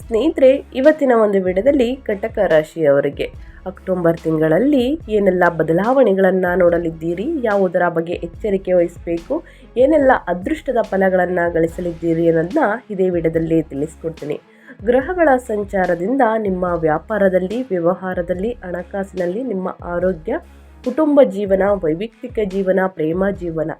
ಸ್ನೇಹಿತರೆ, ಇವತ್ತಿನ ಒಂದು ವಿಡಿಯೋದಲ್ಲಿ ಕಟಕ ರಾಶಿಯವರಿಗೆ ಅಕ್ಟೋಬರ್ ತಿಂಗಳಲ್ಲಿ ಏನೆಲ್ಲ ಬದಲಾವಣೆಗಳನ್ನು ನೋಡಲಿದ್ದೀರಿ, ಯಾವುದರ ಬಗ್ಗೆ ಎಚ್ಚರಿಕೆ ವಹಿಸಬೇಕು, ಏನೆಲ್ಲ ಅದೃಷ್ಟದ ಫಲಗಳನ್ನು ಗಳಿಸಲಿದ್ದೀರಿ ಅನ್ನೋದನ್ನ ಇದೇ ವಿಡಿಯೋದಲ್ಲಿ ತಿಳಿಸ್ಕೊಡ್ತೀನಿ. ಗ್ರಹಗಳ ಸಂಚಾರದಿಂದ ನಿಮ್ಮ ವ್ಯಾಪಾರದಲ್ಲಿ, ವ್ಯವಹಾರದಲ್ಲಿ, ಹಣಕಾಸಿನಲ್ಲಿ ನಿಮ್ಮ ಆರೋಗ್ಯ, ಕುಟುಂಬ ಜೀವನ, ವೈಯಕ್ತಿಕ ಜೀವನ, ಪ್ರೇಮ ಜೀವನ,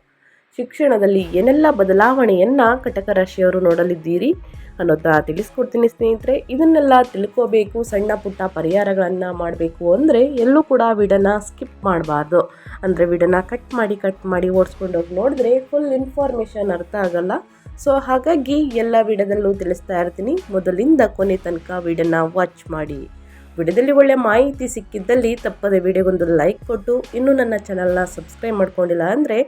ಶಿಕ್ಷಣದಲ್ಲಿ ಏನೆಲ್ಲ ಬದಲಾವಣೆಯನ್ನು ಕಟಕ ರಾಶಿಯವರು ನೋಡಲಿದ್ದೀರಿ ಅನ್ನೋದನ್ನ ತಿಳಿಸ್ಕೊಡ್ತೀನಿ ಸ್ನೇಹಿತರೆ. ಇದನ್ನೆಲ್ಲ ತಿಳ್ಕೋಬೇಕು, ಸಣ್ಣ ಪುಟ್ಟ ಪರಿಹಾರಗಳನ್ನು ಮಾಡಬೇಕು ಅಂದರೆ ಎಲ್ಲೂ ಕೂಡ ವಿಡನ್ನ ಸ್ಕಿಪ್ ಮಾಡಬಾರ್ದು. ಅಂದರೆ ವಿಡನ್ನ ಕಟ್ ಮಾಡಿ ಕಟ್ ಮಾಡಿ ಓಡಿಸ್ಕೊಂಡು ಹೋಗಿ ನೋಡಿದ್ರೆ ಫುಲ್ ಇನ್ಫಾರ್ಮೇಷನ್ ಅರ್ಥ ಆಗಲ್ಲ. ಸೊ ಹಾಗಾಗಿ ಎಲ್ಲ ವಿಡದಲ್ಲೂ ತಿಳಿಸ್ತಾ ಇರ್ತೀನಿ. ಮೊದಲಿಂದ ಕೊನೆ ತನಕ ವಿಡನ ವಾಚ್ ಮಾಡಿ. ವಿಡಿಯೋದಲ್ಲಿ ಒಳ್ಳೆ ಮಾಹಿತಿ ಸಿಕ್ಕಿದ್ದಲ್ಲಿ ತಪ್ಪದೆ ವಿಡಿಯೋಗೊಂದು ಲೈಕ್ ಕೊಟ್ಟು, ಇನ್ನೂ ನನ್ನ ಚಾನಲ್ನ ಸಬ್ಸ್ಕ್ರೈಬ್ ಮಾಡ್ಕೊಂಡಿಲ್ಲ ಅಂದರೆ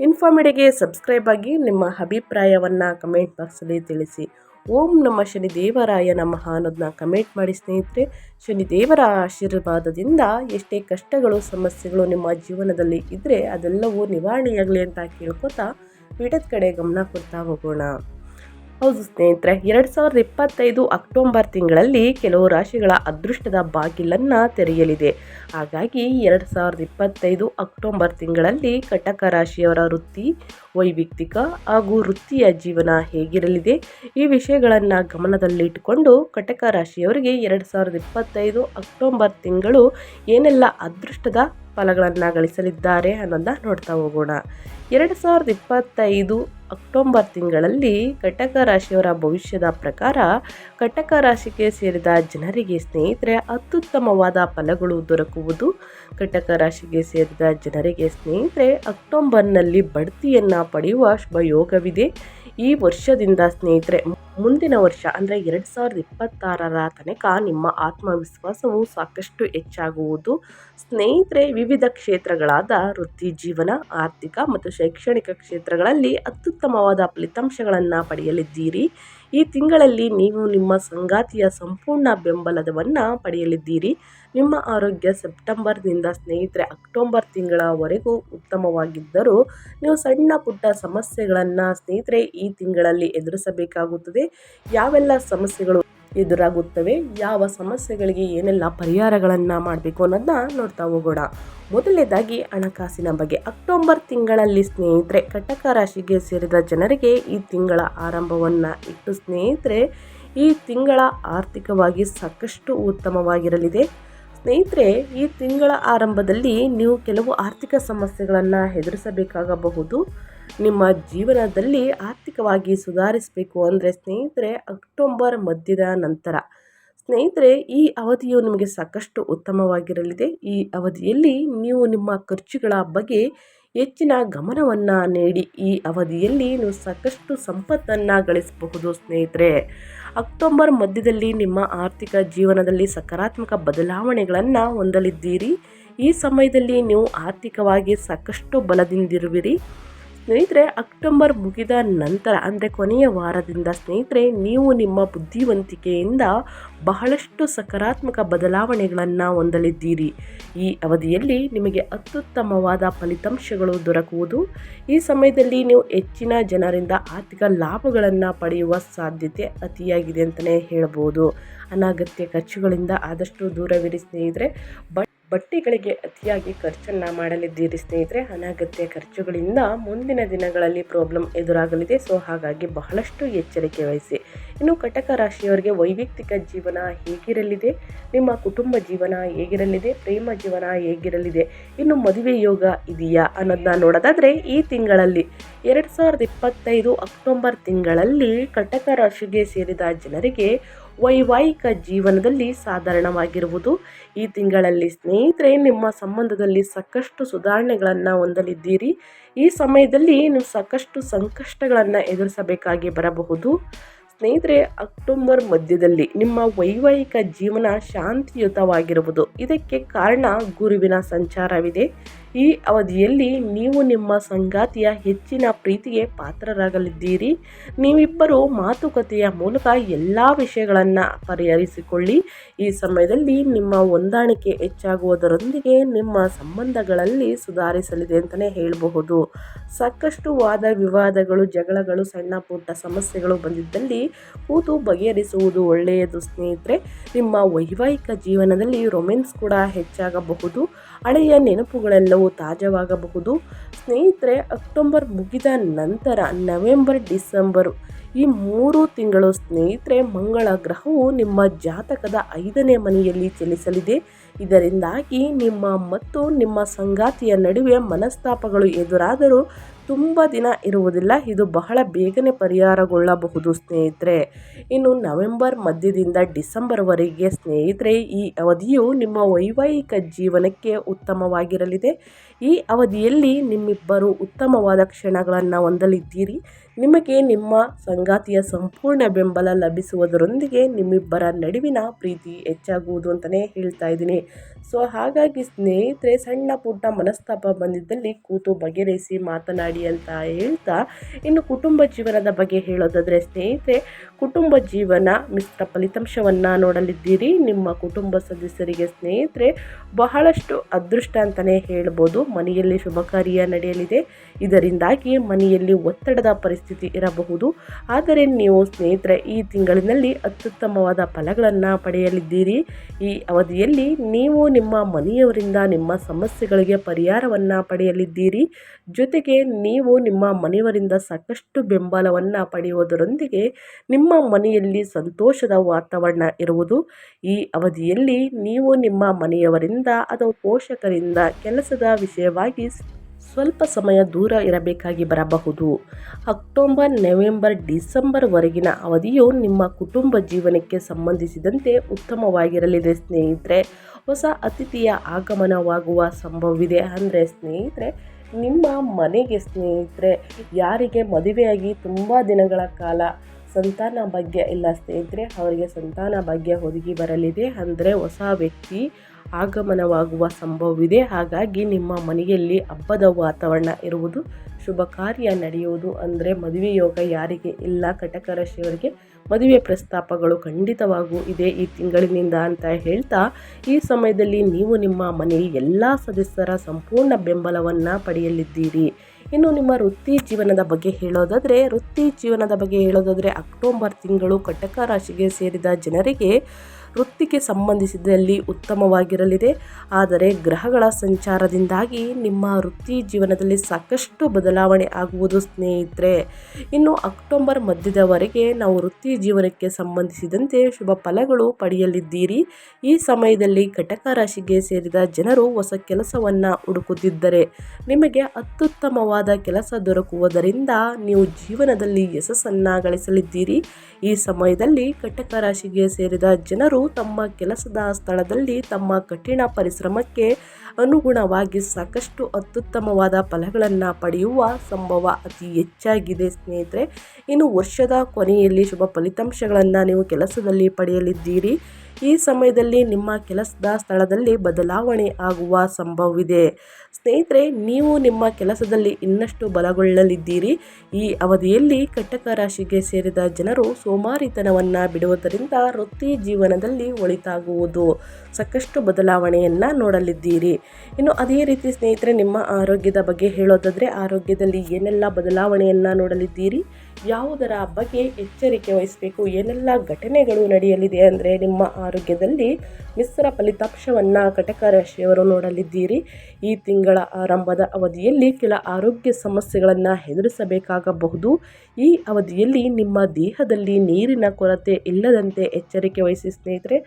ಇನ್ಫಾರ್ಮೇಟಿಗೆ ಸಬ್ಸ್ಕ್ರೈಬ್ ಆಗಿ ನಿಮ್ಮ ಅಭಿಪ್ರಾಯವನ್ನು ಕಮೆಂಟ್ ಬಾಕ್ಸಲ್ಲಿ ತಿಳಿಸಿ. ಓಂ ನಮ್ಮ ಶನಿ ದೇವರಾಯ ನಮಃ ಅನ್ನೋದನ್ನ ಕಮೆಂಟ್ ಮಾಡಿ ಸ್ನೇಹಿತರೆ ಶನಿ ದೇವರ ಆಶೀರ್ವಾದದಿಂದ ಎಷ್ಟೇ ಕಷ್ಟಗಳು, ಸಮಸ್ಯೆಗಳು ನಿಮ್ಮ ಜೀವನದಲ್ಲಿ ಇದ್ದರೆ ಅದೆಲ್ಲವೂ ನಿವಾರಣೆಯಾಗಲಿ ಅಂತ ಕೇಳ್ಕೊತಾ ಪೀಠದ ಕಡೆ ಗಮನ ಕೊಡ್ತಾ ಹೋಗೋಣ. ಹೌದು ಸ್ನೇಹಿತರೆ, ಎರಡು ಸಾವಿರದ ಇಪ್ಪತ್ತೈದು ಅಕ್ಟೋಬರ್ ತಿಂಗಳಲ್ಲಿ ಕೆಲವು ರಾಶಿಗಳ ಅದೃಷ್ಟದ ಬಾಗಿಲನ್ನು ತೆರೆಯಲಿದೆ. ಹಾಗಾಗಿ ಎರಡು ಸಾವಿರದ ಇಪ್ಪತ್ತೈದು ಅಕ್ಟೋಬರ್ ತಿಂಗಳಲ್ಲಿ ಕಟಕ ರಾಶಿಯವರ ವೃತ್ತಿ ವೈಯಕ್ತಿಕ ಹಾಗೂ ವೃತ್ತಿಯ ಜೀವನ ಹೇಗಿರಲಿದೆ? ಈ ವಿಷಯಗಳನ್ನು ಗಮನದಲ್ಲಿಟ್ಟುಕೊಂಡು ಕಟಕ ರಾಶಿಯವರಿಗೆ ಎರಡು ಸಾವಿರದ ಇಪ್ಪತ್ತೈದು ಅಕ್ಟೋಬರ್ ತಿಂಗಳು ಏನೆಲ್ಲ ಅದೃಷ್ಟದ ಫಲಗಳನ್ನು ಗಳಿಸಲಿದ್ದಾರೆ ಅನ್ನೋದನ್ನ ನೋಡ್ತಾ ಹೋಗೋಣ. ಎರಡು ಸಾವಿರದ ಇಪ್ಪತ್ತೈದು ಅಕ್ಟೋಬರ್ ತಿಂಗಳಲ್ಲಿ ಕಟಕ ರಾಶಿಯವರ ಭವಿಷ್ಯದ ಪ್ರಕಾರ ಕಟಕ ರಾಶಿಗೆ ಸೇರಿದ ಜನರಿಗೆ ಸ್ನೇಹಿತರೆ, ಅತ್ಯುತ್ತಮವಾದ ಫಲಗಳು ದೊರಕುವುದು. ಕಟಕ ರಾಶಿಗೆ ಸೇರಿದ ಜನರಿಗೆ ಸ್ನೇಹಿತರೆ, ಅಕ್ಟೋಬರ್ನಲ್ಲಿ ಬಡ್ತಿಯನ್ನು ಪಡೆಯುವ ಶುಭ ಯೋಗವಿದೆ ಈ ವರ್ಷದಿಂದ ಸ್ನೇಹಿತರೆ ಮುಂದಿನ ವರ್ಷ ಅಂದರೆ ಎರಡು ಸಾವಿರದ ಇಪ್ಪತ್ತಾರರ ತನಕ ನಿಮ್ಮ ಆತ್ಮವಿಶ್ವಾಸವು ಸಾಕಷ್ಟು ಹೆಚ್ಚಾಗುವುದು. ಸ್ನೇಹಿತರೆ, ವಿವಿಧ ಕ್ಷೇತ್ರಗಳಾದ ವೃತ್ತಿ ಜೀವನ, ಆರ್ಥಿಕ ಮತ್ತು ಶೈಕ್ಷಣಿಕ ಕ್ಷೇತ್ರಗಳಲ್ಲಿ ಅತ್ಯುತ್ತಮವಾದ ಫಲಿತಾಂಶಗಳನ್ನು ಪಡೆಯಲಿದ್ದೀರಿ. ಈ ತಿಂಗಳಲ್ಲಿ ನೀವು ನಿಮ್ಮ ಸಂಗಾತಿಯ ಸಂಪೂರ್ಣ ಬೆಂಬಲವನ್ನು ಪಡೆಯಲಿದ್ದೀರಿ. ನಿಮ್ಮ ಆರೋಗ್ಯ ಸೆಪ್ಟೆಂಬರ್ನಿಂದ ಸ್ನೇಹಿತರೆ ಅಕ್ಟೋಬರ್ ತಿಂಗಳವರೆಗೂ ಉತ್ತಮವಾಗಿದ್ದರೂ ನೀವು ಸಣ್ಣ ಪುಟ್ಟ ಸಮಸ್ಯೆಗಳನ್ನು ಸ್ನೇಹಿತರೆ ಈ ತಿಂಗಳಲ್ಲಿ ಎದುರಿಸಬೇಕಾಗುತ್ತದೆ. ಯಾವೆಲ್ಲ ಸಮಸ್ಯೆಗಳು ಎದುರಾಗುತ್ತವೆ. ಯಾವ ಸಮಸ್ಯೆಗಳಿಗೆ ಏನೆಲ್ಲ ಪರಿಹಾರಗಳನ್ನು ಮಾಡಬೇಕು ಅನ್ನೋದನ್ನ ನೋಡ್ತಾ ಹೋಗೋಣ. ಮೊದಲನೇದಾಗಿ ಹಣಕಾಸಿನ ಬಗ್ಗೆ. ಅಕ್ಟೋಬರ್ ತಿಂಗಳಲ್ಲಿ ಸ್ನೇಹಿತರೆ, ಕಟಕ ರಾಶಿಗೆ ಸೇರಿದ ಜನರಿಗೆ ಈ ತಿಂಗಳ ಆರಂಭವನ್ನು ಇಟ್ಟು ಸ್ನೇಹಿತರೆ, ಈ ತಿಂಗಳ ಆರ್ಥಿಕವಾಗಿ ಸಾಕಷ್ಟು ಉತ್ತಮವಾಗಿರಲಿದೆ. ಸ್ನೇಹಿತರೆ, ಈ ತಿಂಗಳ ಆರಂಭದಲ್ಲಿ ನೀವು ಕೆಲವು ಆರ್ಥಿಕ ಸಮಸ್ಯೆಗಳನ್ನು ಎದುರಿಸಬೇಕಾಗಬಹುದು. ನಿಮ್ಮ ಜೀವನದಲ್ಲಿ ಆರ್ಥಿಕವಾಗಿ ಸುಧಾರಿಸಬೇಕು ಅಂದರೆ ಸ್ನೇಹಿತರೆ ಅಕ್ಟೋಬರ್ ಮಧ್ಯದ ನಂತರ. ಸ್ನೇಹಿತರೆ, ಈ ಅವಧಿಯು ನಿಮಗೆ ಸಾಕಷ್ಟು ಉತ್ತಮವಾಗಿರಲಿದೆ. ಈ ಅವಧಿಯಲ್ಲಿ ನೀವು ನಿಮ್ಮ ಖರ್ಚುಗಳ ಬಗ್ಗೆ ಹೆಚ್ಚಿನ ಗಮನವನ್ನು ನೀಡಿ. ಈ ಅವಧಿಯಲ್ಲಿ ನೀವು ಸಾಕಷ್ಟು ಸಂಪತ್ತನ್ನು ಗಳಿಸಬಹುದು ಸ್ನೇಹಿತರೆ. ಅಕ್ಟೋಬರ್ ಮಧ್ಯದಲ್ಲಿ ನಿಮ್ಮ ಆರ್ಥಿಕ ಜೀವನದಲ್ಲಿ ಸಕಾರಾತ್ಮಕ ಬದಲಾವಣೆಗಳನ್ನು ಹೊಂದಲಿದ್ದೀರಿ. ಈ ಸಮಯದಲ್ಲಿ ನೀವು ಆರ್ಥಿಕವಾಗಿ ಸಾಕಷ್ಟು ಬಲದಿಂದಿರುವಿರಿ. ಸ್ನೇಹಿತರೆ, ಅಕ್ಟೋಬರ್ ಮುಗಿದ ನಂತರ, ಅಂದರೆ ಕೊನೆಯ ವಾರದಿಂದ ಸ್ನೇಹಿತರೆ, ನೀವು ನಿಮ್ಮ ಬುದ್ಧಿವಂತಿಕೆಯಿಂದ ಬಹಳಷ್ಟು ಸಕಾರಾತ್ಮಕ ಬದಲಾವಣೆಗಳನ್ನು ಹೊಂದಲಿದ್ದೀರಿ. ಈ ಅವಧಿಯಲ್ಲಿ ನಿಮಗೆ ಅತ್ಯುತ್ತಮವಾದ ಫಲಿತಾಂಶಗಳು ದೊರಕುವುದು. ಈ ಸಮಯದಲ್ಲಿ ನೀವು ಹೆಚ್ಚಿನ ಜನರಿಂದ ಆರ್ಥಿಕ ಲಾಭಗಳನ್ನು ಪಡೆಯುವ ಸಾಧ್ಯತೆ ಅತಿಯಾಗಿದೆ ಅಂತಲೇ ಹೇಳ್ಬೋದು. ಅನಗತ್ಯ ಖರ್ಚುಗಳಿಂದ ಆದಷ್ಟು ದೂರವಿರಿ ಸ್ನೇಹಿತರೆ. ಬಟ್ಟೆಗಳಿಗೆ ಅತಿಯಾಗಿ ಖರ್ಚನ್ನು ಮಾಡಲಿದ್ದೀರಿ ಸ್ನೇಹಿತರೆ. ಅನಗತ್ಯ ಖರ್ಚುಗಳಿಂದ ಮುಂದಿನ ದಿನಗಳಲ್ಲಿ ಪ್ರಾಬ್ಲಮ್ ಎದುರಾಗಲಿದೆ. ಸೊ ಹಾಗಾಗಿ ಬಹಳಷ್ಟು ಎಚ್ಚರಿಕೆ ವಹಿಸಿ. ಇನ್ನು ಕಟಕ ರಾಶಿಯವರಿಗೆ ವೈಯಕ್ತಿಕ ಜೀವನ ಹೇಗಿರಲಿದೆ? ನಿಮ್ಮ ಕುಟುಂಬ ಜೀವನ ಹೇಗಿರಲಿದೆ? ಪ್ರೇಮ ಜೀವನ ಹೇಗಿರಲಿದೆ? ಇನ್ನು ಮದುವೆ ಯೋಗ ಇದೆಯಾ ಅನ್ನೋದನ್ನ ನೋಡೋದಾದರೆ, ಈ ತಿಂಗಳಲ್ಲಿ ಎರಡು ಸಾವಿರದ ಇಪ್ಪತ್ತೈದು ಅಕ್ಟೋಬರ್ ತಿಂಗಳಲ್ಲಿ ಕಟಕ ರಾಶಿಗೆ ಸೇರಿದ ಜನರಿಗೆ ವೈವಾಹಿಕ ಜೀವನದಲ್ಲಿ ಸಾಧಾರಣವಾಗಿರುವುದು. ಈ ತಿಂಗಳಲ್ಲಿ ಸ್ನೇಹಿತರೆ, ನಿಮ್ಮ ಸಂಬಂಧದಲ್ಲಿ ಸಾಕಷ್ಟು ಸುಧಾರಣೆಗಳನ್ನು ಹೊಂದಲಿದ್ದೀರಿ. ಈ ಸಮಯದಲ್ಲಿ ನೀವು ಸಾಕಷ್ಟು ಸಂಕಷ್ಟಗಳನ್ನು ಎದುರಿಸಬೇಕಾಗಿ ಬರಬಹುದು. ಸ್ನೇಹಿತರೆ, ಅಕ್ಟೋಬರ್ ಮಧ್ಯದಲ್ಲಿ ನಿಮ್ಮ ವೈವಾಹಿಕ ಜೀವನ ಶಾಂತಿಯುತವಾಗಿರುವುದು. ಇದಕ್ಕೆ ಕಾರಣ ಗುರುವಿನ ಸಂಚಾರವಿದೆ. ಈ ಅವಧಿಯಲ್ಲಿ ನೀವು ನಿಮ್ಮ ಸಂಗಾತಿಯ ಹೆಚ್ಚಿನ ಪ್ರೀತಿಗೆ ಪಾತ್ರರಾಗಲಿದ್ದೀರಿ. ನೀವಿಬ್ಬರು ಮಾತುಕತೆಯ ಮೂಲಕ ಎಲ್ಲ ವಿಷಯಗಳನ್ನು ಪರಿಹರಿಸಿಕೊಳ್ಳಿ. ಈ ಸಮಯದಲ್ಲಿ ನಿಮ್ಮ ಹೊಂದಾಣಿಕೆ ಹೆಚ್ಚಾಗುವುದರೊಂದಿಗೆ ನಿಮ್ಮ ಸಂಬಂಧಗಳಲ್ಲಿ ಸುಧಾರಿಸಲಿದೆ ಅಂತಲೇ ಹೇಳಬಹುದು. ಸಾಕಷ್ಟು ವಾದ ವಿವಾದಗಳು, ಜಗಳಗಳು, ಸಣ್ಣ ಪುಟ್ಟ ಸಮಸ್ಯೆಗಳು ಬಂದಿದ್ದಲ್ಲಿ ಕೂತು ಬಗೆಹರಿಸುವುದು ಒಳ್ಳೆಯದು ಸ್ನೇಹಿತರೆ. ನಿಮ್ಮ ವೈವಾಹಿಕ ಜೀವನದಲ್ಲಿ ರೊಮ್ಯಾನ್ಸ್ ಕೂಡ ಹೆಚ್ಚಾಗಬಹುದು. ಹಳೆಯ ನೆನಪುಗಳೆಲ್ಲವೂ ತಾಜಾವಾಗಬಹುದು. ಸ್ನೇಹಿತರೆ, ಅಕ್ಟೋಬರ್ ಮುಗಿದ ನಂತರ ನವೆಂಬರ್, ಡಿಸೆಂಬರ್ ಈ ಮೂರು ತಿಂಗಳು ಸ್ನೇಹಿತರೆ, ಮಂಗಳ ಗ್ರಹವು ನಿಮ್ಮ ಜಾತಕದ ಐದನೇ ಮನೆಯಲ್ಲಿ ಚಲಿಸಲಿದೆ. ಇದರಿಂದಾಗಿ ನಿಮ್ಮ ಮತ್ತು ನಿಮ್ಮ ಸಂಗಾತಿಯ ನಡುವೆ ಮನಸ್ತಾಪಗಳು ಎದುರಾದರೂ ತುಂಬ ದಿನ ಇರುವುದಿಲ್ಲ. ಇದು ಬಹಳ ಬೇಗನೆ ಪರಿಹಾರಗೊಳ್ಳಬಹುದು ಸ್ನೇಹಿತರೆ. ಇನ್ನು ನವೆಂಬರ್ ಮಧ್ಯದಿಂದ ಡಿಸೆಂಬರ್ವರೆಗೆ ಸ್ನೇಹಿತರೆ, ಈ ಅವಧಿಯು ನಿಮ್ಮ ವೈವಾಹಿಕ ಜೀವನಕ್ಕೆ ಉತ್ತಮವಾಗಿರಲಿದೆ. ಈ ಅವಧಿಯಲ್ಲಿ ನಿಮ್ಮಿಬ್ಬರು ಉತ್ತಮವಾದ ಕ್ಷಣಗಳನ್ನು ಹೊಂದಲಿದ್ದೀರಿ. ನಿಮಗೆ ನಿಮ್ಮ ಸಂಗಾತಿಯ ಸಂಪೂರ್ಣ ಬೆಂಬಲ ಲಭಿಸುವುದರೊಂದಿಗೆ ನಿಮ್ಮಿಬ್ಬರ ನಡುವಿನ ಪ್ರೀತಿ ಹೆಚ್ಚಾಗುವುದು ಅಂತಲೇ ಹೇಳ್ತಾ ಇದ್ದೀನಿ. ಸೊ, ಹಾಗಾಗಿ ಸ್ನೇಹಿತರೆ, ಸಣ್ಣ ಪುಟ್ಟ ಮನಸ್ತಾಪ ಬಂದಿದ್ದಲ್ಲಿ ಕೂತು ಬಗೆಹರಿಸಿ ಮಾತನಾಡಿ ಅಂತ ಹೇಳ್ತಾ, ಇನ್ನು ಕುಟುಂಬ ಜೀವನದ ಬಗ್ಗೆ ಹೇಳೋದಾದರೆ ಸ್ನೇಹಿತರೆ, ಕುಟುಂಬ ಜೀವನ ಮಿಶ್ರ ಫಲಿತಾಂಶವನ್ನು ನೋಡಲಿದ್ದೀರಿ. ನಿಮ್ಮ ಕುಟುಂಬ ಸದಸ್ಯರಿಗೆ ಸ್ನೇಹಿತರೆ, ಬಹಳಷ್ಟು ಅದೃಷ್ಟ ಅಂತಲೇ ಹೇಳ್ಬೋದು. ಮನೆಯಲ್ಲಿ ಶುಭ ಕಾರ್ಯ ನಡೆಯಲಿದೆ. ಇದರಿಂದಾಗಿ ಮನೆಯಲ್ಲಿ ಒತ್ತಡದ ಪರಿಸ್ಥಿತಿ ಇರಬಹುದು. ಆದರೆ ನೀವು ಸ್ನೇಹಿತರೆ, ಈ ತಿಂಗಳಿನಲ್ಲಿ ಅತ್ಯುತ್ತಮವಾದ ಫಲಗಳನ್ನು ಪಡೆಯಲಿದ್ದೀರಿ. ಈ ಅವಧಿಯಲ್ಲಿ ನೀವು ನಿಮ್ಮ ಮನೆಯವರಿಂದ ನಿಮ್ಮ ಸಮಸ್ಯೆಗಳಿಗೆ ಪರಿಹಾರವನ್ನು ಪಡೆಯಲಿದ್ದೀರಿ. ಜೊತೆಗೆ ನೀವು ನಿಮ್ಮ ಮನೆಯವರಿಂದ ಸಾಕಷ್ಟು ಬೆಂಬಲವನ್ನು ಪಡೆಯುವುದರೊಂದಿಗೆ ನಿಮ್ಮ ಮನೆಯಲ್ಲಿ ಸಂತೋಷದ ವಾತಾವರಣ ಇರುವುದು. ಈ ಅವಧಿಯಲ್ಲಿ ನೀವು ನಿಮ್ಮ ಮನೆಯವರಿಂದ ಅಥವಾ ಪೋಷಕರಿಂದ ಕೆಲಸದ ವಿಷಯವಾಗಿ ಸ್ವಲ್ಪ ಸಮಯ ದೂರ ಇರಬೇಕಾಗಿ ಬರಬಹುದು. ಅಕ್ಟೋಬರ್, ನವೆಂಬರ್ ಡಿಸೆಂಬರ್ವರೆಗಿನ ಅವಧಿಯು ನಿಮ್ಮ ಕುಟುಂಬ ಜೀವನಕ್ಕೆ ಸಂಬಂಧಿಸಿದಂತೆ ಉತ್ತಮವಾಗಿರಲಿದೆ ಸ್ನೇಹಿತರೆ. ಹೊಸ ಅತಿಥಿಯ ಆಗಮನವಾಗುವ ಸಂಭವವಿದೆ ಅಂದರೆ ಸ್ನೇಹಿತರೆ, ನಿಮ್ಮ ಮನೆಗೆ ಸ್ನೇಹಿತರೆ, ಯಾರಿಗೆ ಮದುವೆಯಾಗಿ ತುಂಬ ದಿನಗಳ ಕಾಲ ಸಂತಾನ ಭಾಗ್ಯ ಇಲ್ಲ ಸ್ನೇಹಿತರೆ, ಅವರಿಗೆ ಸಂತಾನ ಭಾಗ್ಯ ಒದಗಿ ಬರಲಿದೆ ಅಂದರೆ ಹೊಸ ವ್ಯಕ್ತಿ ಆಗಮನವಾಗುವ ಸಂಭವವಿದೆ. ಹಾಗಾಗಿ ನಿಮ್ಮ ಮನೆಯಲ್ಲಿ ಹಬ್ಬದ ವಾತಾವರಣ ಇರುವುದು ಶುಭ ಕಾರ್ಯ ನಡೆಯುವುದು ಅಂದರೆ ಮದುವೆ ಯೋಗ ಯಾರಿಗೆ ಇಲ್ಲ ಕಟಕ ರಾಶಿಯವರಿಗೆ ಮದುವೆ ಪ್ರಸ್ತಾಪಗಳು ಖಂಡಿತವಾಗೂ ಇದೆ ಈ ತಿಂಗಳಿನಿಂದ ಅಂತ ಹೇಳ್ತಾ, ಈ ಸಮಯದಲ್ಲಿ ನೀವು ನಿಮ್ಮ ಮನೆಯ ಎಲ್ಲ ಸದಸ್ಯರ ಸಂಪೂರ್ಣ ಬೆಂಬಲವನ್ನು ಪಡೆಯಲಿದ್ದೀರಿ. ಇನ್ನು ನಿಮ್ಮ ವೃತ್ತಿ ಜೀವನದ ಬಗ್ಗೆ ಹೇಳೋದಾದರೆ, ವೃತ್ತಿ ಜೀವನದ ಬಗ್ಗೆ ಹೇಳೋದಾದರೆ ಅಕ್ಟೋಬರ್ ತಿಂಗಳು ಕಟಕ ರಾಶಿಗೆ ಸೇರಿದ ಜನರಿಗೆ ವೃತ್ತಿಗೆ ಸಂಬಂಧಿಸಿದಲ್ಲಿ ಉತ್ತಮವಾಗಿರಲಿದೆ. ಆದರೆ ಗ್ರಹಗಳ ಸಂಚಾರದಿಂದಾಗಿ ನಿಮ್ಮ ವೃತ್ತಿ ಜೀವನದಲ್ಲಿ ಸಾಕಷ್ಟು ಬದಲಾವಣೆ ಆಗುವುದು ಸ್ನೇಹಿತರೆ. ಇನ್ನು ಅಕ್ಟೋಬರ್ ಮಧ್ಯದವರೆಗೆ ನಾವು ವೃತ್ತಿ ಜೀವನಕ್ಕೆ ಸಂಬಂಧಿಸಿದಂತೆ ಶುಭ ಫಲಗಳು ಪಡೆಯಲಿದ್ದೀರಿ. ಈ ಸಮಯದಲ್ಲಿ ಕಟಕ ರಾಶಿಗೆ ಸೇರಿದ ಜನರು ಹೊಸ ಕೆಲಸವನ್ನು ಹುಡುಕುತ್ತಿದ್ದರೆ ನಿಮಗೆ ಅತ್ಯುತ್ತಮವಾದ ಕೆಲಸ ದೊರಕುವುದರಿಂದ ನೀವು ಜೀವನದಲ್ಲಿ ಯಶಸ್ಸನ್ನು ಗಳಿಸಲಿದ್ದೀರಿ. ಈ ಸಮಯದಲ್ಲಿ ಕಟಕ ರಾಶಿಗೆ ಸೇರಿದ ಜನರು ತಮ್ಮ ಕೆಲಸದ ಸ್ಥಳದಲ್ಲಿ ತಮ್ಮ ಕಠಿಣ ಪರಿಶ್ರಮಕ್ಕೆ ಅನುಗುಣವಾಗಿ ಸಾಕಷ್ಟು ಅತ್ಯುತ್ತಮವಾದ ಫಲಗಳನ್ನು ಪಡೆಯುವ ಸಂಭವ ಅತಿ ಹೆಚ್ಚಾಗಿದೆ ಸ್ನೇಹಿತರೆ. ಇನ್ನು ವರ್ಷದ ಕೊನೆಯಲ್ಲಿ ಶುಭ ಫಲಿತಾಂಶಗಳನ್ನು ನೀವು ಕೆಲಸದಲ್ಲಿ ಪಡೆಯಲಿದ್ದೀರಿ. ಈ ಸಮಯದಲ್ಲಿ ನಿಮ್ಮ ಕೆಲಸದ ಸ್ಥಳದಲ್ಲಿ ಬದಲಾವಣೆ ಆಗುವ ಸಂಭವವಿದೆ. ಸ್ನೇಹಿತರೆ, ನೀವು ನಿಮ್ಮ ಕೆಲಸದಲ್ಲಿ ಇನ್ನಷ್ಟು ಬಲಗೊಳ್ಳಲಿದ್ದೀರಿ. ಈ ಅವಧಿಯಲ್ಲಿ ಕಟಕ ರಾಶಿಗೆ ಸೇರಿದ ಜನರು ಸೋಮಾರಿತನವನ್ನು ಬಿಡುವುದರಿಂದ ವೃತ್ತಿ ಜೀವನದಲ್ಲಿ ಒಳಿತಾಗುವುದು. ಸಾಕಷ್ಟು ಬದಲಾವಣೆಯನ್ನು ನೋಡಲಿದ್ದೀರಿ. ಇನ್ನು ಅದೇ ರೀತಿ ಸ್ನೇಹಿತರೆ, ನಿಮ್ಮ ಆರೋಗ್ಯದ ಬಗ್ಗೆ ಹೇಳೋದಾದರೆ ಆರೋಗ್ಯದಲ್ಲಿ ಏನೆಲ್ಲ ಬದಲಾವಣೆಯನ್ನು ನೋಡಲಿದ್ದೀರಿ? ಯಾವುದರ ಬಗ್ಗೆ ಎಚ್ಚರಿಕೆ ವಹಿಸಬೇಕು, ಏನೆಲ್ಲ ಘಟನೆಗಳು ನಡೆಯಲಿದೆ ಅಂದರೆ ನಿಮ್ಮ ಆರೋಗ್ಯದಲ್ಲಿ ಮಿಶ್ರ ಫಲಿತಾಂಶವನ್ನು ಕಟಕ ರಾಶಿಯವರು ನೋಡಲಿದ್ದೀರಿ. ಈ ತಿಂಗಳ ಆರಂಭದ ಅವಧಿಯಲ್ಲಿ ಕೆಲ ಆರೋಗ್ಯ ಸಮಸ್ಯೆಗಳನ್ನು ಎದುರಿಸಬೇಕಾಗಬಹುದು. ಈ ಅವಧಿಯಲ್ಲಿ ನಿಮ್ಮ ದೇಹದಲ್ಲಿ ನೀರಿನ ಕೊರತೆ ಇಲ್ಲದಂತೆ ಎಚ್ಚರಿಕೆ ವಹಿಸಿ ಸ್ನೇಹಿತರೆ,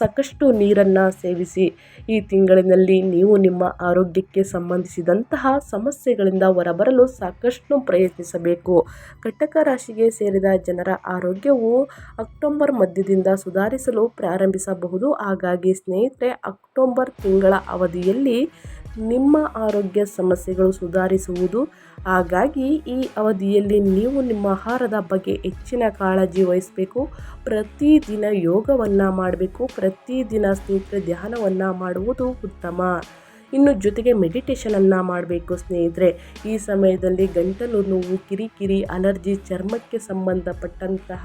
ಸಾಕಷ್ಟು ನೀರನ್ನು ಸೇವಿಸಿ. ಈ ತಿಂಗಳಿನಲ್ಲಿ ನೀವು ನಿಮ್ಮ ಆರೋಗ್ಯಕ್ಕೆ ಸಂಬಂಧಿಸಿದಂತಹ ಸಮಸ್ಯೆಗಳಿಂದ ಹೊರಬರಲು ಸಾಕಷ್ಟು ಪ್ರಯತ್ನಿಸಬೇಕು. ಕಟಕ ರಾಶಿಗೆ ಸೇರಿದ ಜನರ ಆರೋಗ್ಯವು ಅಕ್ಟೋಬರ್ ಮಧ್ಯದಿಂದ ಸುಧಾರಿಸಲು ಪ್ರಾರಂಭಿಸಬಹುದು. ಹಾಗಾಗಿ ಸ್ನೇಹಿತರೆ, ಅಕ್ಟೋಬರ್ ತಿಂಗಳ ಅವಧಿಯಲ್ಲಿ ನಿಮ್ಮ ಆರೋಗ್ಯ ಸಮಸ್ಯೆಗಳು ಸುಧಾರಿಸುವುದು. ಹಾಗಾಗಿ ಈ ಅವಧಿಯಲ್ಲಿ ನೀವು ನಿಮ್ಮ ಆಹಾರದ ಬಗ್ಗೆ ಹೆಚ್ಚಿನ ಕಾಳಜಿ ವಹಿಸಬೇಕು. ಪ್ರತಿದಿನ ಯೋಗವನ್ನು ಮಾಡಬೇಕು. ಪ್ರತಿದಿನ ಸ್ನೇಹಿತರೆ, ಧ್ಯಾನವನ್ನು ಮಾಡುವುದು ಉತ್ತಮ. ಇನ್ನು ಜೊತೆಗೆ ಮೆಡಿಟೇಷನನ್ನು ಮಾಡಬೇಕು ಸ್ನೇಹಿತರೆ. ಈ ಸಮಯದಲ್ಲಿ ಗಂಟಲು ನೋವು ಕಿರಿಕಿರಿ ಅಲರ್ಜಿ ಚರ್ಮಕ್ಕೆ ಸಂಬಂಧಪಟ್ಟಂತಹ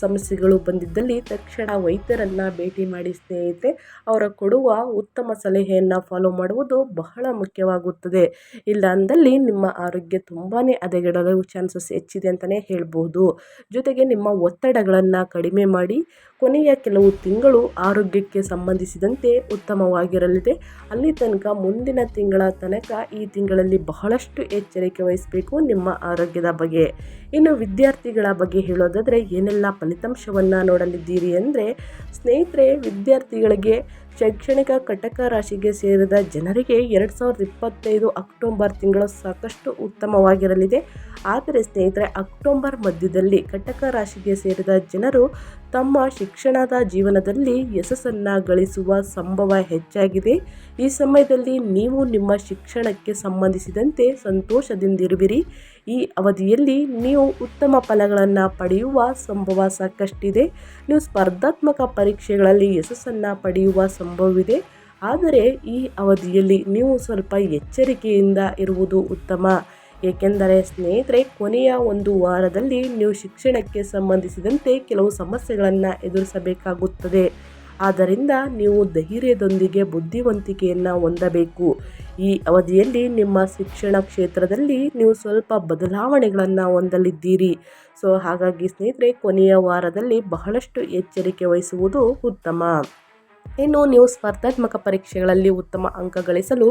ಸಮಸ್ಯೆಗಳು ಬಂದಿದ್ದಲ್ಲಿ ತಕ್ಷಣ ವೈದ್ಯರನ್ನು ಭೇಟಿ ಮಾಡಿ ಸ್ನೇಹಿತರೆ, ಅವರ ಕೊಡುವ ಉತ್ತಮ ಸಲಹೆಯನ್ನು ಫಾಲೋ ಮಾಡುವುದು ಬಹಳ ಮುಖ್ಯವಾಗುತ್ತದೆ. ಇಲ್ಲ ಅಂದಲ್ಲಿ ನಿಮ್ಮ ಆರೋಗ್ಯ ತುಂಬಾ ಹದಗೆಡಲು ಚಾನ್ಸಸ್ ಹೆಚ್ಚಿದೆ ಅಂತಲೇ ಹೇಳ್ಬೋದು ಜೊತೆಗೆ ನಿಮ್ಮ ಒತ್ತಡಗಳನ್ನು ಕಡಿಮೆ ಮಾಡಿ, ಕೊನೆಯ ಕೆಲವು ತಿಂಗಳು ಆರೋಗ್ಯಕ್ಕೆ ಸಂಬಂಧಿಸಿದಂತೆ ಉತ್ತಮವಾಗಿರಲಿದೆ. ಅಲ್ಲಿ ತನಕ ಮುಂದಿನ ತಿಂಗಳ ತನಕ ಈ ತಿಂಗಳಲ್ಲಿ ಬಹಳಷ್ಟು ಎಚ್ಚರಿಕೆ ವಹಿಸಬೇಕು ನಿಮ್ಮ ಆರೋಗ್ಯದ ಬಗ್ಗೆ. ಇನ್ನು ವಿದ್ಯಾರ್ಥಿಗಳ ಬಗ್ಗೆ ಹೇಳೋದಾದರೆ ಏನೆಲ್ಲ ಫಲಿತಾಂಶವನ್ನು ನೋಡಲಿದ್ದೀರಿ ಅಂದರೆ, ಸ್ನೇಹಿತರೆ, ವಿದ್ಯಾರ್ಥಿಗಳಿಗೆ ಶೈಕ್ಷಣಿಕ ಕಟಕ ರಾಶಿಗೆ ಸೇರಿದ ಜನರಿಗೆ ಎರಡು ಸಾವಿರದ ಇಪ್ಪತ್ತೈದು ಅಕ್ಟೋಬರ್ ತಿಂಗಳು ಸಾಕಷ್ಟು ಉತ್ತಮವಾಗಿರಲಿದೆ. ಆದರೆ ಸ್ನೇಹಿತರೆ, ಅಕ್ಟೋಬರ್ ಮಧ್ಯದಲ್ಲಿ ಕಟಕ ರಾಶಿಗೆ ಸೇರಿದ ಜನರು ತಮ್ಮ ಶಿಕ್ಷಣದ ಜೀವನದಲ್ಲಿ ಯಶಸ್ಸನ್ನು ಗಳಿಸುವ ಸಂಭವ ಹೆಚ್ಚಾಗಿದೆ. ಈ ಸಮಯದಲ್ಲಿ ನೀವು ನಿಮ್ಮ ಶಿಕ್ಷಣಕ್ಕೆ ಸಂಬಂಧಿಸಿದಂತೆ ಸಂತೋಷದಿಂದಿರುವಿರಿ. ಈ ಅವಧಿಯಲ್ಲಿ ನೀವು ಉತ್ತಮ ಫಲಗಳನ್ನು ಪಡೆಯುವ ಸಂಭವ ಸಾಕಷ್ಟಿದೆ. ನೀವು ಸ್ಪರ್ಧಾತ್ಮಕ ಪರೀಕ್ಷೆಗಳಲ್ಲಿ ಯಶಸ್ಸನ್ನು ಪಡೆಯುವ ಸಂಭವವಿದೆ. ಆದರೆ ಈ ಅವಧಿಯಲ್ಲಿ ನೀವು ಸ್ವಲ್ಪ ಎಚ್ಚರಿಕೆಯಿಂದ ಇರುವುದು ಉತ್ತಮ. ಏಕೆಂದರೆ ಸ್ನೇಹಿತರೆ, ಕೊನೆಯ ಒಂದು ವಾರದಲ್ಲಿ ನೀವು ಶಿಕ್ಷಣಕ್ಕೆ ಸಂಬಂಧಿಸಿದಂತೆ ಕೆಲವು ಸಮಸ್ಯೆಗಳನ್ನು ಎದುರಿಸಬೇಕಾಗುತ್ತದೆ. ಆದ್ದರಿಂದ ನೀವು ಧೈರ್ಯದೊಂದಿಗೆ ಬುದ್ಧಿವಂತಿಕೆಯನ್ನು ಹೊಂದಬೇಕು. ಈ ಅವಧಿಯಲ್ಲಿ ನಿಮ್ಮ ಶಿಕ್ಷಣ ಕ್ಷೇತ್ರದಲ್ಲಿ ನೀವು ಸ್ವಲ್ಪ ಬದಲಾವಣೆಗಳನ್ನು ಹೊಂದಲಿದ್ದೀರಿ. ಸೊ, ಹಾಗಾಗಿ ಸ್ನೇಹಿತರೆ, ಕೊನೆಯ ವಾರದಲ್ಲಿ ಬಹಳಷ್ಟು ಎಚ್ಚರಿಕೆ ವಹಿಸುವುದು ಉತ್ತಮ. ಇನ್ನು ನೀವು ಸ್ಪರ್ಧಾತ್ಮಕ ಪರೀಕ್ಷೆಗಳಲ್ಲಿ ಉತ್ತಮ ಅಂಕ ಗಳಿಸಲು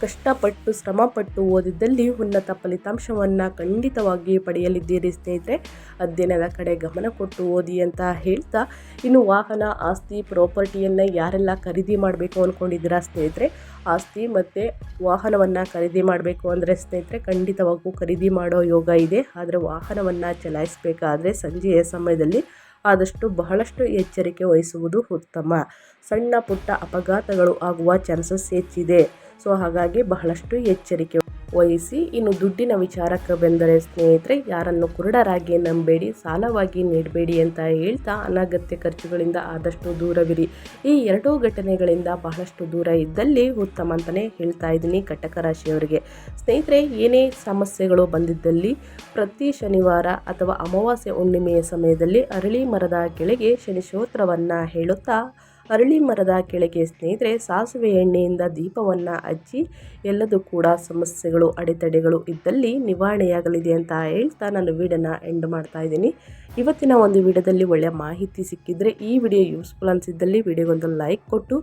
ಕಷ್ಟಪಟ್ಟು ಶ್ರಮಪಟ್ಟು ಓದಿದ್ದಲ್ಲಿ ಉನ್ನತ ಫಲಿತಾಂಶವನ್ನು ಖಂಡಿತವಾಗಿ ಪಡೆಯಲಿದ್ದೀರಿ ಸ್ನೇಹಿತರೆ. ಅಧ್ಯಯನದ ಕಡೆ ಗಮನ ಕೊಟ್ಟು ಓದಿ ಅಂತ ಹೇಳ್ತಾ, ಇನ್ನು ವಾಹನ, ಆಸ್ತಿ, ಪ್ರಾಪರ್ಟಿಯನ್ನು ಯಾರೆಲ್ಲ ಖರೀದಿ ಮಾಡಬೇಕು ಅಂದ್ಕೊಂಡಿದ್ದೀರಾ ಸ್ನೇಹಿತರೆ? ಆಸ್ತಿ ಮತ್ತು ವಾಹನವನ್ನು ಖರೀದಿ ಮಾಡಬೇಕು ಅಂದರೆ ಸ್ನೇಹಿತರೆ, ಖಂಡಿತವಾಗೂ ಖರೀದಿ ಮಾಡೋ ಯೋಗ ಇದೆ. ಆದರೆ ವಾಹನವನ್ನು ಚಲಾಯಿಸಬೇಕಾದ್ರೆ ಸಂಜೆಯ ಸಮಯದಲ್ಲಿ ಆದಷ್ಟು ಬಹಳಷ್ಟು ಎಚ್ಚರಿಕೆ ವಹಿಸುವುದು ಉತ್ತಮ. ಸಣ್ಣ ಪುಟ್ಟ ಅಪಘಾತಗಳು ಆಗುವ ಚಾನ್ಸಸ್ ಹೆಚ್ಚಿದೆ. ಸೊ, ಹಾಗಾಗಿ ಬಹಳಷ್ಟು ಎಚ್ಚರಿಕೆ ವಹಿಸಿ. ಇನ್ನು ದುಡ್ಡಿನ ವಿಚಾರಕ್ಕೆ ಬಂದರೆ ಸ್ನೇಹಿತರೆ, ಯಾರನ್ನು ಕುರುಡರಾಗಿ ನಂಬೇಡಿ, ಸಾಲವಾಗಿ ನೀಡಬೇಡಿ ಅಂತ ಹೇಳ್ತಾ ಅನಗತ್ಯ ಖರ್ಚುಗಳಿಂದ ಆದಷ್ಟು ದೂರವಿರಿ. ಈ ಎರಡೂ ಘಟನೆಗಳಿಂದ ಬಹಳಷ್ಟು ದೂರ ಇದ್ದಲ್ಲಿ ಉತ್ತಮ ಅಂತಲೇ ಹೇಳ್ತಾ ಇದ್ದೀನಿ ಕಟಕ ರಾಶಿಯವರಿಗೆ. ಸ್ನೇಹಿತರೆ, ಏನೇ ಸಮಸ್ಯೆಗಳು ಬಂದಿದ್ದಲ್ಲಿ ಪ್ರತಿ ಶನಿವಾರ ಅಥವಾ ಅಮಾವಾಸ್ಯೆ ಹುಣ್ಣಿಮೆಯ ಸಮಯದಲ್ಲಿ ಅರಳಿ ಮರದ ಕೆಳಗೆ ಶನಿ ಸ್ತೋತ್ರವನ್ನು ಹೇಳುತ್ತಾ ಅರಳಿ ಮರದ ಕೆಳಗೆ ಸ್ನೇಹಿತರೆ, ಸಾಸಿವೆ ಎಣ್ಣೆಯಿಂದ ದೀಪವನ್ನು ಹಚ್ಚಿ ಎಲ್ಲದೂ ಕೂಡ ಸಮಸ್ಯೆಗಳು, ಅಡೆತಡೆಗಳು ಇದ್ದಲ್ಲಿ ನಿವಾರಣೆಯಾಗಲಿದೆ ಅಂತ ಹೇಳ್ತಾ ನಾನು ವೀಡಿಯೋನ ಎಂಡ್ ಮಾಡ್ತಾ ಇದ್ದೀನಿ. ಇವತ್ತಿನ ಒಂದು ವಿಡಿಯೋದಲ್ಲಿ ಒಳ್ಳೆಯ ಮಾಹಿತಿ ಸಿಕ್ಕಿದರೆ ಈ ವಿಡಿಯೋ ಯೂಸ್ಫುಲ್ ಅನಿಸಿದ್ದಲ್ಲಿ ವಿಡಿಯೋಗೊಂದು ಲೈಕ್ ಕೊಟ್ಟು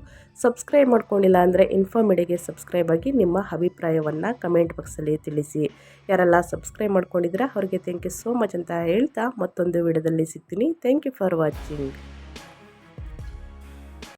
ಸಬ್ಸ್ಕ್ರೈಬ್ ಮಾಡ್ಕೊಂಡಿಲ್ಲ ಅಂದರೆ ಇನ್ಫಾರ್ಮಿಡಿಗೆ ಸಬ್ಸ್ಕ್ರೈಬ್ ಆಗಿ ನಿಮ್ಮ ಅಭಿಪ್ರಾಯವನ್ನು ಕಮೆಂಟ್ ಬಾಕ್ಸಲ್ಲಿ ತಿಳಿಸಿ. ಯಾರೆಲ್ಲ ಸಬ್ಸ್ಕ್ರೈಬ್ ಮಾಡ್ಕೊಂಡಿದ್ರೆ ಅವ್ರಿಗೆ ಥ್ಯಾಂಕ್ ಯು ಸೋ ಮಚ್ ಅಂತ ಹೇಳ್ತಾ ಮತ್ತೊಂದು ವಿಡಿಯೋದಲ್ಲಿ ಸಿಗ್ತೀನಿ. Thank you for watching